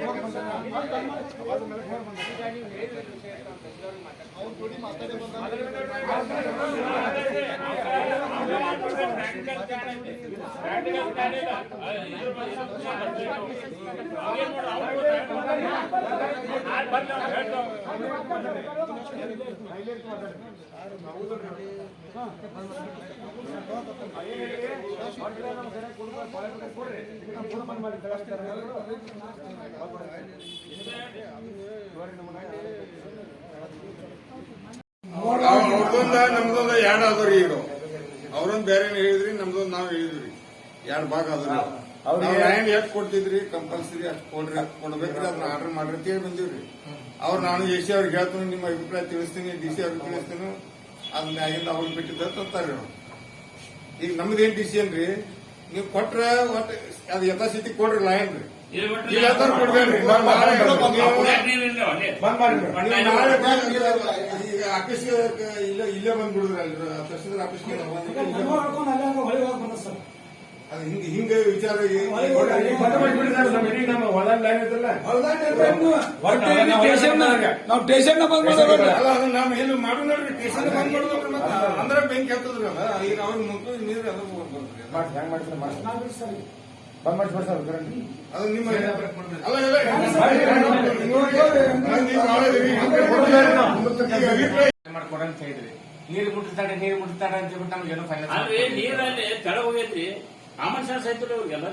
ಅವ್ರದೊಂದ ನಮ್ದೊಂದ ಎರಡು ಅದಾವ್ರಿ ಈಗ ಅವ್ರೊಂದ್ ಬೇರೆ ಹೇಳಿದ್ರಿ ನಮ್ದು ನಾವ್ ಹೇಳಿದ್ರಿ. ಎರಡು ಭಾಗ ಅದ್ರ ನಾವು ಲೈನ್ ಎಷ್ಟು ಕೊಡ್ತಿದ್ರಿ ಕಂಪಲ್ಸರಿ ಅಷ್ಟು ಕೊಡ್ರಿ ಅಷ್ಟ್ ಕೊಡ್ಬೇಕ್ರಿ ಅದನ್ನ ಆರ್ಡರ್ ಮಾಡ್ರಿ ಅಂತ ಹೇಳಿ ಬಂದಿವ್ರಿ. ಅವ್ರು ನಾನು ಎ ಸಿ ಅವ್ರಿಗೆ ಹೇಳ್ತೀನಿ ನಿಮ್ಮ ಅಭಿಪ್ರಾಯ ತಿಳಿಸ್ತೀನಿ ಡಿ ಸಿ ಅವ್ರಿಗೆ ತಿಳಿಸ್ತೀನಿ. ಅದನ್ನ ಆಗಿಂದ ಅವ್ರಿಗೆ ಬಿಟ್ಟಿದ್ದ ಅವ್ರು. ಈಗ ನಮ್ದೇನ್ ಏನ್ ಡಿಸಿಷನ್ ರೀ ನೀವು ಕೊಟ್ರ ಒಟ್ಟ ಅದು ಯಥಾಸ್ಥಿತಿ ಕೊಡ್ರಿ ಲೈನ್ ರೀ ಇಲ್ಲ ಕೊಡ್ಬೇಡ್ರಿ ಮಾಡಿ ಇಲ್ಲೇ ಇಲ್ಲೇ ಬಂದ್ಬಿಡುದ್ರಿ ಅಲ್ಲಿ. ತಹಸೀಲ್ದಾರ್ ಆಫೀಸ್ಗೆ ಅದು ಹಿಂಗ ಹಿಂಗ ವಿಚಾರ ನಾವು? ಅದನ್ನ ನಾವು ಏನು ಮಾಡೋದ್ರಿ ಸ್ಟೇಷನ್ ಬಂದ್ ಮತ್ತೆ ಅಂದ್ರೆ ಬೆಂಕಿ ಹತ್ತದ್ರಲ್ಲ ಈಗ ಅವ್ರ ಮುಂದೆ ನೀರು ಅದು. ನೀರು ಮುಟ್ತಾಡೆ ನೀರು ಮುಟ್ತಾಡೆ ಅಂತ ಹೇಳ್ಬಿಟ್ಟು ನಮ್ಗೆ ಏನೋ ಫೈನಲ್ ನೀರಲ್ಲಿ ತೆಳ ಹೋಗೈತ್ರಿ. ಕಾಮನ್ ಸೆನ್ಸ್ ಐತ್ರಿ ಅವ್ರಿಗೆಲ್ಲ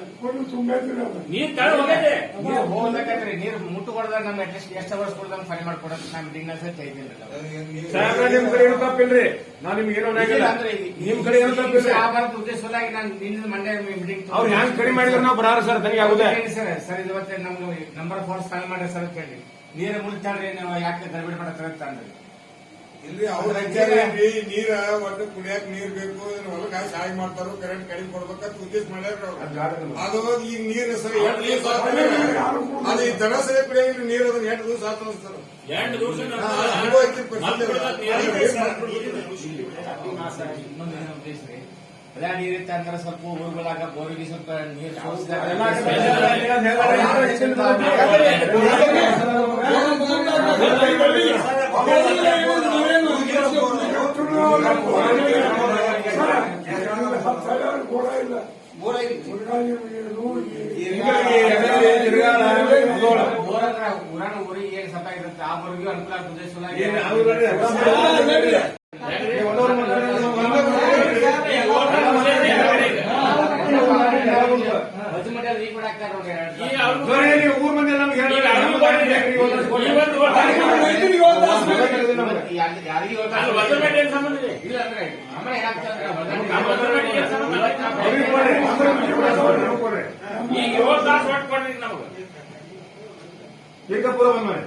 ನೀರ್ ತೆಳ ಹೋಗೈತಿ. ನೀರು ಹೋಗ್ಬೇಕಂದ್ರೆ ನೀರು ಮುಟ್ಟುಕೊಡ್ದಾಗ ನಮ್ಗೆ ಅಟ್ಲೀಸ್ಟ್ ಎಷ್ಟು ಅವರ್ಸ್ ಕೊಡ್ದಂಗೆ ಫೈನ್ ನಮ್ ಡಿಗ್ನಸ್ ಅಂತ ಹೇಳಿದ್ರಿ ಸಾಹೇಬ್ರೆ, ನಿಮ್ ಕಡೆ ಏನು ತಪ್ಪಿಲ್ರಿ ನಾವ್ ನಿಮ್ಗೆ ಏನೋ ಆಗಿಲ್ಲ ನಿಮ್ ಕಡೆ ಏನು ತಪ್ಪಿಲ್ರಿ ಆಭಾರತ ಉದ್ದೇಶವಾಗಿ ನಾನು ನಿನ್ನ ಮಂಡ್ಯ ಮೀಟಿಂಗ್ ಅವ್ರು ಹ್ಯಾಂಗ್ ಕಡಿಮೆ ಮಾಡಿದ್ರೆ ನಾವು ಬರಾರ ಸರ್ ತನಿಗೆ ಆಗುದೇ. ಸರ್ ಸರ್ ಇದು ಇವತ್ತೆ ನಮ್ಗೆ ನಂಬರ್ ಫೋನ್ ಸ್ಥಾನ ಮಾಡಿ ಸರ್ ನೀರು ಮುಟ್ತಾಡ್ರಿ ನೀವು ಯಾಕೆ ಗರ್ಬಿಡ್ ಮಾಡತ್ತರ ಅಂದ್ರಿ. ಇಲ್ರಿ ಅವ್ರ ನೀರ ಒಟ್ಟು ಕುಡಿಯಾಕ ನೀರ್ ಬೇಕು ಹೊಲಕ್ಕೆ ಸಹಾಯ ಮಾಡ್ತಾರೋ ಕರೆಂಟ್ ಕಡಿಮೆ ಕೊಡ್ಬೇಕಂತ ಉದ್ದೇಶ ಮಾಡ್ಯಾರ ಅವ್ರು. ಅದು ಈಗ ನೀರ್ ಸರಿ ಎಂಟು ದಿವಸ ಅದು ಈ ದನ ಸರಿ ಕುಡಿಯಂಗಿಲ್ಲ ನೀರ್ ಅದನ್ನ ಎಂಟು ದಿವಸ ಆತ ಸರ್ ಎಂಟು ದಿವಸ ಅದೇ ನೀರಿತ್ತ ಅಂದ್ರೆ ಸ್ವಲ್ಪ ಊರುಗಳಾಗ ಬೋರಿಗೆ ಸ್ವಲ್ಪ ನೀರು ಸೋಸಿದಾಗ ಊರ್ ಮಂದಿ ನಮ್ಗೆ ಈಗ ಈಗ ಏಳು ತಾಸು ಒಟ್ಟು ಕೊಡ್ರಿ ನಮ್ಗೆ. ಈಗ ಪೂರ ಬಂದ್ ಮಾಡಿ.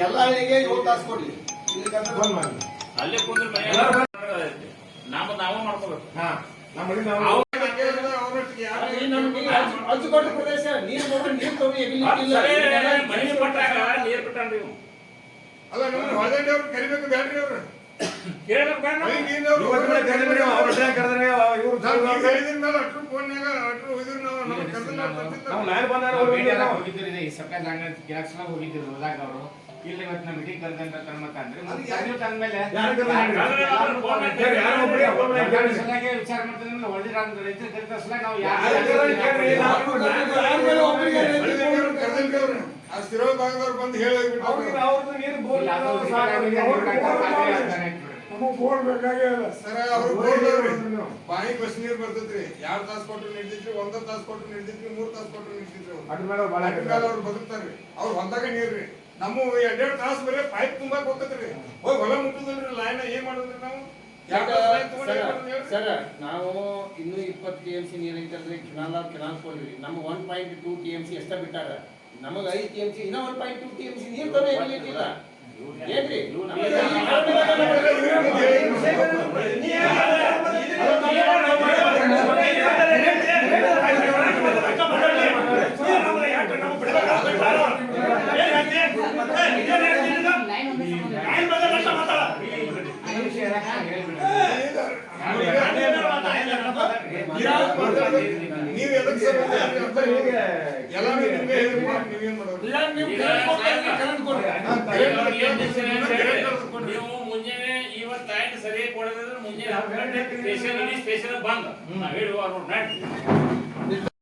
ಎಲ್ಲ ಹಳ್ಳಿಗೆ ಏಳು ತಾಸು ಕೊಡ್ಲಿ ಬಂದ್ ಮಾಡಿ. ಅಲ್ಲೇ ಕುಂದ್ರ ನಮ್ಮ ನಾವು ಮಾಡ್ಕೋಬೇಕು. ಹಾ ನಮ್ಮ ನಾವು ಅಚ್ಚುಕಟ್ಟು ಪ್ರದೇಶ ನೀರು ನೋಡ್ರಿ ನೀರು ತಗೊಂಡು ಮನೆ ಕೊಟ್ಟಾಗ ನೀರ್ ಬಿಟ್ಟಾನ್ರಿ ಇವ್ನು. ಅಲ್ಲ ನಮ್ಮ ಅವ್ರು ಕರಿಬೇಕು ಬ್ಯಾಡ್ರಿ ಅವ್ರು. ಕೇಳ್ಬೇಕು ಬೇಡ ನಾವು? ಕರೆದ್ರೆ ಅವ್ರ ಹೊಟ್ಟೆ ಕರೆದ್ರೆ ಇವ್ರು ನಾವು ಈಗ ಹೇಳಿದ ಮೇಲೆ ಅಟ್ರು ಫೋನ್ಯಾಗ ಅಟ್ರು ಹೋಗಿದ್ರು ನಾವು ನಮ್ಮ ಕರ್ದನ್ನ ನಾವು ಲೈನ್ ಬಂದಾರ ನಾವು ಹೋಗಿದ್ದೀರಿ ಗಿರಾಕ್ಸ್ ಹೋಗಿದ್ದೀರಿ ಹೋದಾಗ ಅವರು. ಇಲ್ಲಿ ಇವತ್ತು ನಮ್ಮ ಮೀಟಿಂಗ್ ಕರೆದಂತ ತನ್ಮತ್ತ ಅಂದ್ರೆ ಮತ್ತೆ ತಂದ್ಮೇಲೆ ವಿಚಾರ ಒಳ್ಳೆ ರೈತರು ನಾವು ಯಾರು ಆ ಸ್ಥಿರ ಭಾಗದವ್ರು ಬಂದು ಅವ್ರದ್ದು ನೀರು ಬೋರ್ ಸರ ಅವ್ರು ಬಾಯಿ ಬಸ್ ನೀರ್ ಬರ್ತೈತ್ರಿ. ಎರಡ್ ತಾಸ್ ಕೊಟ್ರು ನಿಡ್ದಿತ್ರಿ ಒಂದ ತಾಸ್ ಕೊಟ್ರು ನಿಡ್ದಿತ್ರಿ ಮೂರ್ ತಾಸ್ ಅದ್ರ ಮೇಲೆ ಅವ್ರು ಬದುಕ್ತಾರ್ರಿ. ಅವ್ರು ಹೊಂದಾಗ ನೀರ್ರಿ. ನಮ್ಮ ಎರಡೆರಡು ತಾಸ್ ಬರೀ ಪೈಪ್ ತುಂಬಾಕ್ ಹೋಗತ್ರಿ ಹೋಗಿ ಹೊಲ ಮುಟ್ಟುದಲ್ರಿ ಲೈನ್ ಏನ್ ಮಾಡುದ್ರಿ ನಾವು? ಸರ್ ನಾವು ಇನ್ನು ಇಪ್ಪತ್ತು ಟಿ ಎಂ ಸಿ ನೀರ್ ಐತಲ್ರಿ ಕೆನಾಲ್ ಕೆನಾಲ್ ಕೊಡ್ರಿ ನಮ್ಗೆ one point two T M C ಎಷ್ಟ ಬಿಟ್ಟಾರ ನಮಗ ಐದು ಟಿ ಎಂ ಸಿ ಇನ್ನೂ one point two T M C ನೀರ್ ತೊಂದರೆ ಇರಲಿಕ್ಕಿಲ್ಲ ಏನ್ರಿ ನಮಗೆ ಈ ನೀವ್ ಎದಕ್ ಸರ್ ಬಂದ್ರಿ ಅಂತ ಹೇಳಿ. ಎಲ್ಲಾನು ನಿಮ್ಗೆ ಹೇಳಿದ್ರಿ. ನೀವೇನ್ ಮಾಡೋದು ಇಲ್ಲ, ನೀವು ಈಗ ಕರೆಂಟ್ ಕೊಡ್ತೀರಿ, ಕರೆಂಟ್ ಕೊಡ್ರಿ. ಈಗ ಅವ್ರಿಗೆ ಏನ್ decision ನೀವು ಮುಂಜಾನೆ ಇವತ್ತು ಟೈಮ್ ಸರಿಯಾಗಿ ಕೊಡೋದ್ರೆ ಮುಂಜಾನೆ ಸ್ಪೆಷಲ್ ಸ್ಪೆಷಲ್ ಬಂದ್ ನಾವ್ ಹೇಳುವ